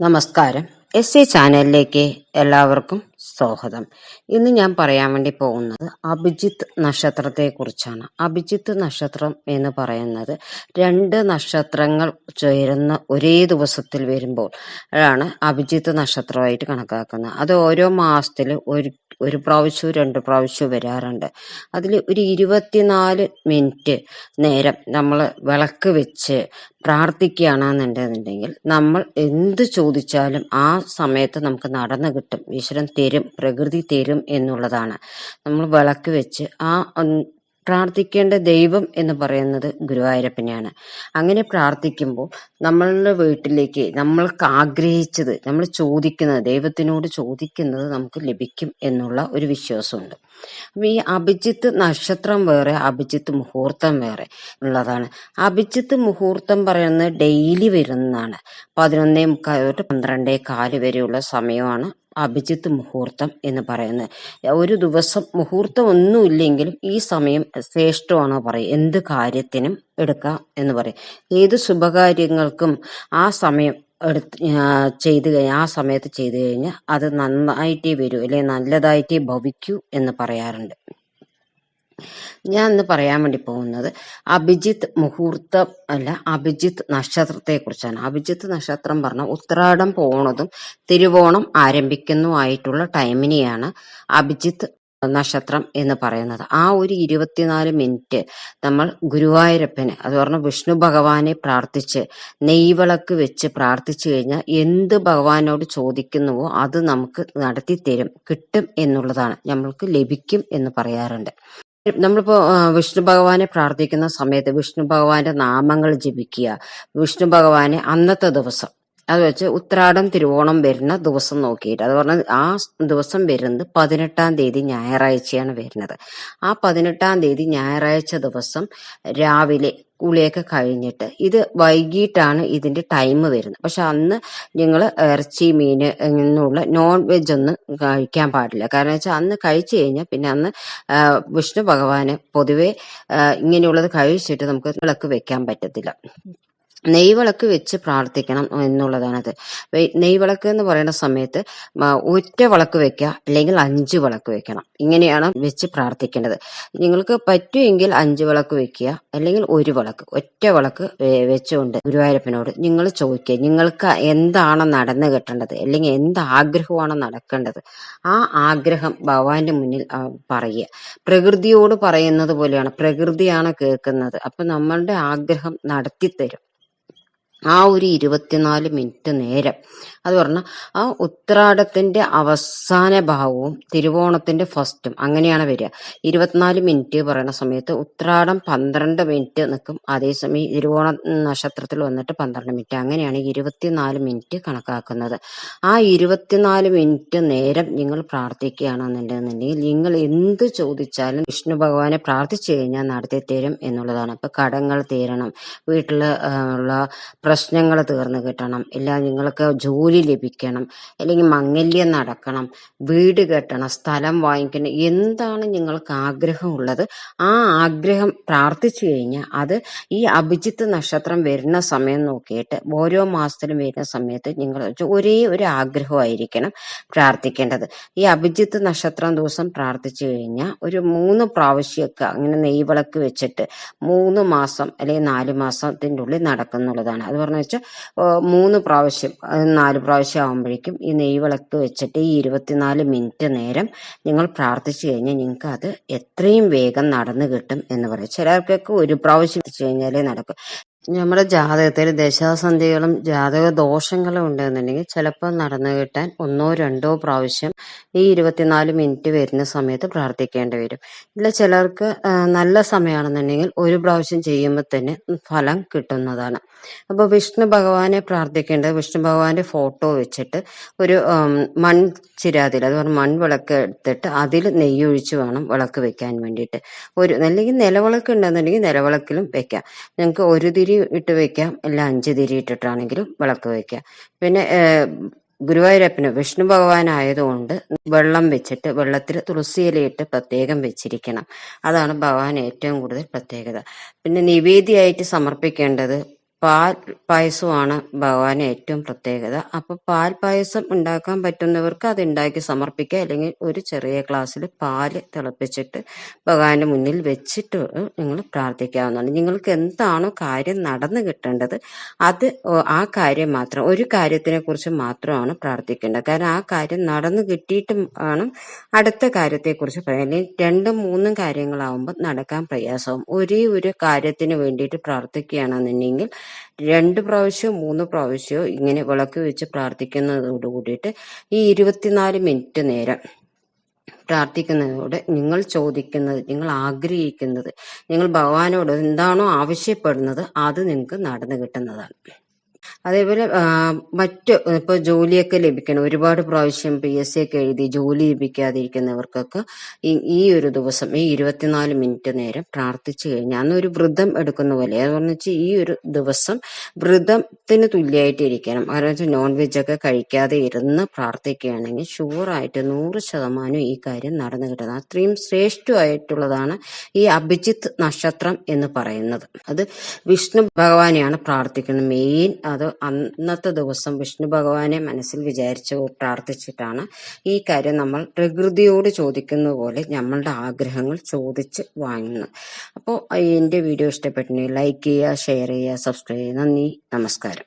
നമസ്കാരം. S A ചാനലിലേക്ക് എല്ലാവർക്കും സ്വാഗതം. ഇന്ന് ഞാൻ പറയാൻ വേണ്ടി പോകുന്നത് അഭിജിത്ത് നക്ഷത്രത്തെ കുറിച്ചാണ് അഭിജിത്ത് നക്ഷത്രം എന്ന് പറയുന്നത് രണ്ട് നക്ഷത്രങ്ങൾ ചേരുന്ന ഒരേ ദിവസത്തിൽ വരുമ്പോൾ ആണ് അഭിജിത്ത് നക്ഷത്രമായിട്ട് കണക്കാക്കുന്നത്. അത് ഓരോ മാസത്തിൽ ഒരു ഒരു പ്രാവശ്യവും രണ്ട് പ്രാവശ്യവും വരാറുണ്ട്. അതിൽ ഒരു ഇരുപത്തിനാല് മിനിറ്റ് നേരം നമ്മൾ വിളക്ക് വെച്ച് പ്രാർത്ഥിക്കുകയാണെന്നുണ്ടെന്നുണ്ടെങ്കിൽ നമ്മൾ എന്ത് ചോദിച്ചാലും ആ സമയത്ത് നമുക്ക് നടന്നു കിട്ടും. ഈശ്വരൻ തരും പ്രകൃതി തരും എന്നുള്ളതാണ്. നമ്മൾ വിളക്ക് വെച്ച് ആ പ്രാർത്ഥിക്കേണ്ട ദൈവം എന്ന് പറയുന്നത് ഗുരുവായൂരപ്പനെയാണ്. അങ്ങനെ പ്രാർത്ഥിക്കുമ്പോൾ നമ്മളുടെ വീട്ടിലേക്ക് നമ്മൾക്ക് ആഗ്രഹിച്ചത് നമ്മൾ ചോദിക്കുന്നത് ദൈവത്തിനോട് ചോദിക്കുന്നത് നമുക്ക് ലഭിക്കും എന്നുള്ള ഒരു വിശ്വാസമുണ്ട്. അപ്പം ഈ അഭിജിത്ത് നക്ഷത്രം വേറെ അഭിജിത്ത് മുഹൂർത്തം വേറെ ഉള്ളതാണ്. അഭിജിത്ത് മുഹൂർത്തം പറയുന്നത് ഡെയിലി വരുന്നതാണ്. പതിനൊന്നേ മുക്കാൽ തൊട്ട് പന്ത്രണ്ടേ കാൽ വരെയുള്ള സമയമാണ് അഭിജിത്ത് മുഹൂർത്തം എന്ന് പറയുന്നത്. ഒരു ദിവസം മുഹൂർത്തം ഒന്നുമില്ലെങ്കിലും ഈ സമയം ശ്രേഷ്ഠമാണോ പറയും. എന്ത് കാര്യത്തിനും എടുക്കാം എന്ന് പറയും. ഏത് ശുഭകാര്യങ്ങൾക്കും ആ സമയം എടുത്ത് ചെയ്തു കഴിഞ്ഞാൽ ആ സമയത്ത് ചെയ്തു കഴിഞ്ഞാൽ അത് നന്നായിട്ടേ വരൂ അല്ലെങ്കിൽ നല്ലതായിട്ടേ ഭവിക്കൂ എന്ന് പറയാറുണ്ട്. ഞാൻ ഇന്ന് പറയാൻ വേണ്ടി പോകുന്നത് അഭിജിത്ത് മുഹൂർത്തം അല്ല അഭിജിത്ത് നക്ഷത്രത്തെ കുറിച്ചാണ് അഭിജിത്ത് നക്ഷത്രം പറഞ്ഞാൽ ഉത്രാടം പോണതും തിരുവോണം ആരംഭിക്കുന്നു ആയിട്ടുള്ള ടൈമിനെയാണ് അഭിജിത്ത് നക്ഷത്രം എന്ന് പറയുന്നത്. ആ ഒരു ഇരുപത്തിനാല് മിനിറ്റ് നമ്മൾ ഗുരുവായൂരപ്പന് അത് പറഞ്ഞ വിഷ്ണു ഭഗവാനെ പ്രാർത്ഥിച്ച് നെയ്വിളക്ക് വെച്ച് പ്രാർത്ഥിച്ചു കഴിഞ്ഞാൽ എന്ത് ഭഗവാനോട് ചോദിക്കുന്നുവോ അത് നമുക്ക് നടത്തി തരും കിട്ടും എന്നുള്ളതാണ്. നമ്മൾക്ക് ലഭിക്കും എന്ന് പറയാറുണ്ട്. നമ്മളിപ്പോ വിഷ്ണു ഭഗവാനെ പ്രാർത്ഥിക്കുന്ന സമയത്ത് വിഷ്ണു ഭഗവാന്റെ നാമങ്ങൾ ജപിക്കുക. വിഷ്ണു ഭഗവാനെ അന്നത്തെ ദിവസം അത് വെച്ച് ഉത്രാടം തിരുവോണം വരുന്ന ദിവസം നോക്കിയിട്ട്. അത് പറഞ്ഞാൽ ആ ദിവസം വരുന്നത് പതിനെട്ടാം തീയതി ഞായറാഴ്ചയാണ് വരുന്നത്. ആ പതിനെട്ടാം തീയതി ഞായറാഴ്ച ദിവസം രാവിലെ കുളിയൊക്കെ കഴിഞ്ഞിട്ട് ഇത് വൈകിട്ടാണ് ഇതിന്റെ ടൈം വരുന്നത്. പക്ഷെ അന്ന് നിങ്ങൾ ഇറച്ചി മീൻ എന്നുള്ള നോൺ വെജ് ഒന്നും കഴിക്കാൻ പാടില്ല. കാരണം വെച്ചാൽ അന്ന് കഴിച്ചു കഴിഞ്ഞാൽ പിന്നെ അന്ന് വിഷ്ണു ഭഗവാന് പൊതുവെ ഇങ്ങനെയുള്ളത് കഴിച്ചിട്ട് നമുക്ക് വിളക്ക് വെക്കാൻ പറ്റത്തില്ല. നെയ്വിളക്ക് വെച്ച് പ്രാർത്ഥിക്കണം എന്നുള്ളതാണത്. നെയ്വിളക്ക് എന്ന് പറയുന്ന സമയത്ത് ഒറ്റ വിളക്ക് വെക്കുക അല്ലെങ്കിൽ അഞ്ച് വിളക്ക് വെക്കണം. ഇങ്ങനെയാണ് വെച്ച് പ്രാർത്ഥിക്കേണ്ടത്. നിങ്ങൾക്ക് പറ്റുമെങ്കിൽ അഞ്ച് വിളക്ക് വെക്കുക അല്ലെങ്കിൽ ഒരു വിളക്ക് ഒറ്റ വിളക്ക് വെച്ചുകൊണ്ട് ഗുരുവായൂരപ്പനോട് നിങ്ങൾ ചോദിക്കുക നിങ്ങൾക്ക് എന്താണ് നടന്നു കിട്ടേണ്ടത് അല്ലെങ്കിൽ എന്ത് ആഗ്രഹമാണ് നടക്കേണ്ടത്? ആ ആഗ്രഹം ഭഗവാന്റെ മുന്നിൽ പറയുക. പ്രകൃതിയോട് പറയുന്നത് പോലെയാണ് പ്രകൃതിയാണ് കേൾക്കുന്നത്. അപ്പൊ നമ്മളുടെ ആഗ്രഹം നടത്തിത്തരും. ആ ഒരു ഇരുപത്തിനാല് മിനിറ്റ് നേരം. അത് പറഞ്ഞാൽ ആ ഉത്രാടത്തിന്റെ അവസാന ഭാഗവും തിരുവോണത്തിന്റെ ഫസ്റ്റും അങ്ങനെയാണ് വരിക. ഇരുപത്തിനാല് മിനിറ്റ് പറയുന്ന സമയത്ത് ഉത്രാടം പന്ത്രണ്ട് മിനിറ്റ് നിൽക്കും അതേസമയം തിരുവോണ നക്ഷത്രത്തിൽ വന്നിട്ട് പന്ത്രണ്ട് മിനിറ്റ്. അങ്ങനെയാണ് ഇരുപത്തിനാല് മിനിറ്റ് കണക്കാക്കുന്നത്. ആ ഇരുപത്തിനാല് മിനിറ്റ് നേരം നിങ്ങൾ പ്രാർത്ഥിക്കുകയാണെന്നുണ്ടെന്നുണ്ടെങ്കിൽ നിങ്ങൾ എന്ത് ചോദിച്ചാലും വിഷ്ണു ഭഗവാനെ പ്രാർത്ഥിച്ചു കഴിഞ്ഞാൽ നടത്തി തരും എന്നുള്ളതാണ്. ഇപ്പൊ കടങ്ങൾ തീരണം. വീട്ടിൽ ഉള്ള പ്രശ്നങ്ങൾ തീർന്നു കിട്ടണം. ഇല്ല നിങ്ങൾക്ക് ജോലി ലഭിക്കണം. അല്ലെങ്കിൽ മംഗല്യം നടക്കണം. വീട് കെട്ടണം. സ്ഥലം വാങ്ങിക്കണം. എന്താണ് നിങ്ങൾക്ക് ആഗ്രഹമുള്ളത് ആ ആഗ്രഹം പ്രാർത്ഥിച്ചു കഴിഞ്ഞാൽ അത് ഈ അഭിജിത്ത് നക്ഷത്രം വരുന്ന സമയം നോക്കിയിട്ട് ഓരോ മാസത്തിലും വരുന്ന സമയത്ത് നിങ്ങൾ ഒരേ ഒരു ആഗ്രഹമായിരിക്കണം പ്രാർത്ഥിക്കേണ്ടത്. ഈ അഭിജിത്ത് നക്ഷത്രം ദിവസം പ്രാർത്ഥിച്ചു കഴിഞ്ഞാൽ ഒരു മൂന്ന് പ്രാവശ്യമൊക്കെ അങ്ങനെ നെയ്വിളക്ക് വെച്ചിട്ട് മൂന്ന് മാസം അല്ലെങ്കിൽ നാല് മാസത്തിന്റെ ഉള്ളിൽ നടക്കുന്നുള്ളതാണ്. അത് പറഞ്ഞു വെച്ചാൽ മൂന്ന് പ്രാവശ്യം നാല് പ്രാവശ്യം ആകുമ്പോഴേക്കും ഈ നെയ് വിളക്ക് വെച്ചിട്ട് ഈ ഇരുപത്തിനാല് മിനിറ്റ് നേരം നിങ്ങൾ പ്രാർത്ഥിച്ചു കഴിഞ്ഞാൽ നിങ്ങൾക്ക് അത് എത്രയും വേഗം നടന്നു കിട്ടും എന്ന് പറയും. ചിലർക്കൊക്കെ ഒരു പ്രാവശ്യം കഴിഞ്ഞാലേ നടക്കും. നമ്മുടെ ജാതകത്തിൽ ദശാസന്ധികളും ജാതക ദോഷങ്ങളും ഉണ്ടെന്നുണ്ടെങ്കിൽ ചിലപ്പോൾ നടന്നു കിട്ടാൻ ഒന്നോ രണ്ടോ പ്രാവശ്യം ഈ ഇരുപത്തിനാല് മിനിറ്റ് വരുന്ന സമയത്ത് പ്രാർത്ഥിക്കേണ്ടി വരും. ഇല്ല ചിലർക്ക് നല്ല സമയമാണെന്നുണ്ടെങ്കിൽ ഒരു പ്രാവശ്യം ചെയ്യുമ്പോൾ തന്നെ ഫലം കിട്ടുന്നതാണ്. അപ്പോൾ വിഷ്ണു ഭഗവാനെ പ്രാർത്ഥിക്കേണ്ടത് വിഷ്ണു ഭഗവാന്റെ ഫോട്ടോ വെച്ചിട്ട് ഒരു മൺ ചിരാതിൽ അത് പറഞ്ഞ മൺവിളക്ക് എടുത്തിട്ട് അതിൽ നെയ്യൊഴിച്ച് വേണം വിളക്ക് വെക്കാൻ വേണ്ടിയിട്ട്. ഒരു അല്ലെങ്കിൽ നിലവിളക്ക് ഉണ്ടെന്നുണ്ടെങ്കിൽ നിലവിളക്കിലും വെക്കാം. ഞങ്ങൾക്ക് ഒരു തിരി ഇട്ട് വെക്കാം. അല്ല അഞ്ച് തിരി ഇട്ടിട്ടാണെങ്കിലും വിളക്ക് വെക്കാം. പിന്നെ ഗുരുവായൂരപ്പന് വിഷ്ണു ഭഗവാനായതുകൊണ്ട് വെള്ളം വെച്ചിട്ട് വെള്ളത്തിൽ തുളസിയിലയിട്ട് പ്രത്യേകം വെച്ചിരിക്കണം. അതാണ് ഭഗവാൻ ഏറ്റവും കൂടുതൽ പ്രത്യേകത. പിന്നെ നിവേദിയായിട്ട് സമർപ്പിക്കേണ്ടത് പാൽ പായസമാണ് ഭഗവാന് ഏറ്റവും പ്രത്യേകത. അപ്പൊ പാൽ പായസം ഉണ്ടാക്കാൻ പറ്റുന്നവർക്ക് അത് ഉണ്ടാക്കി സമർപ്പിക്കുക. അല്ലെങ്കിൽ ഒരു ചെറിയ ക്ലാസ്സിൽ പാൽ തിളപ്പിച്ചിട്ട് ഭഗവാന്റെ മുന്നിൽ വെച്ചിട്ട് നിങ്ങൾ പ്രാർത്ഥിക്കാവുന്നതാണ്. നിങ്ങൾക്ക് എന്താണോ കാര്യം നടന്നു കിട്ടേണ്ടത് അത് ആ കാര്യം മാത്രം ഒരു കാര്യത്തിനെ കുറിച്ച് മാത്രമാണ് പ്രാർത്ഥിക്കേണ്ടത്. കാരണം ആ കാര്യം നടന്നു കിട്ടിയിട്ട് ആണ് അടുത്ത കാര്യത്തെക്കുറിച്ച് പറയാം അല്ലെങ്കിൽ രണ്ടും മൂന്നും കാര്യങ്ങളാവുമ്പോൾ നടക്കാൻ പ്രയാസവും. ഒരേ ഒരു കാര്യത്തിന് വേണ്ടിയിട്ട് പ്രാർത്ഥിക്കുകയാണെന്നുണ്ടെങ്കിൽ രണ്ട് പ്രാവശ്യമോ മൂന്ന് പ്രാവശ്യമോ ഇങ്ങനെ വിളക്ക് വെച്ച് പ്രാർത്ഥിക്കുന്നതോട് കൂടിയിട്ട് ഈ ഇരുപത്തിനാല് മിനിറ്റ് നേരം പ്രാർത്ഥിക്കുന്നതോടെ നിങ്ങൾ ചോദിക്കുന്നത് നിങ്ങൾ ആഗ്രഹിക്കുന്നത് നിങ്ങൾ ഭഗവാനോട് എന്താണോ ആവശ്യപ്പെടുന്നത് അത് നിങ്ങൾക്ക് നടന്നു കിട്ടുന്നതാണ്. അതേപോലെ മറ്റ് ഇപ്പൊ ജോലിയൊക്കെ ലഭിക്കണം. ഒരുപാട് പ്രാവശ്യം പി എസ് സി ഒക്കെ എഴുതി ജോലി ലഭിക്കാതിരിക്കുന്നവർക്കൊക്കെ ഈ ഒരു ദിവസം ഈ ഇരുപത്തിനാല് മിനിറ്റ് നേരം പ്രാർത്ഥിച്ചു കഴിഞ്ഞാൽ അന്ന് ഒരു വ്രതം എടുക്കുന്ന പോലെ. അതെന്ന് വെച്ചാൽ ഈ ഒരു ദിവസം വ്രതത്തിന് തുല്യമായിട്ട് ഇരിക്കണം വെച്ചാൽ നോൺ വെജ് ഒക്കെ കഴിക്കാതെ ഇരുന്ന് പ്രാർത്ഥിക്കുകയാണെങ്കിൽ ഷുവറായിട്ട് നൂറ് ശതമാനം ഈ കാര്യം നടന്നു കിട്ടുന്നത് അത്രയും ശ്രേഷ്ഠമായിട്ടുള്ളതാണ് ഈ അഭിജിത്ത് നക്ഷത്രം എന്ന് പറയുന്നത്. അത് വിഷ്ണു ഭഗവാനെയാണ് പ്രാർത്ഥിക്കുന്നത്. മെയിൻ അത് അന്നത്തെ ദിവസം വിഷ്ണു ഭഗവാനെ മനസ്സിൽ വിചാരിച്ച് പ്രാർത്ഥിച്ചിട്ടാണ് ഈ കാര്യം നമ്മൾ പ്രകൃതിയോട് ചോദിക്കുന്ന പോലെ നമ്മളുടെ ആഗ്രഹങ്ങൾ ചോദിച്ച് വാങ്ങുന്നത്. അപ്പോൾ എന്റെ വീഡിയോ ഇഷ്ടപ്പെട്ടെങ്കിൽ ലൈക്ക് ചെയ്യുക ഷെയർ ചെയ്യുക സബ്സ്ക്രൈബ് ചെയ്യുക. നന്ദി. നമസ്കാരം.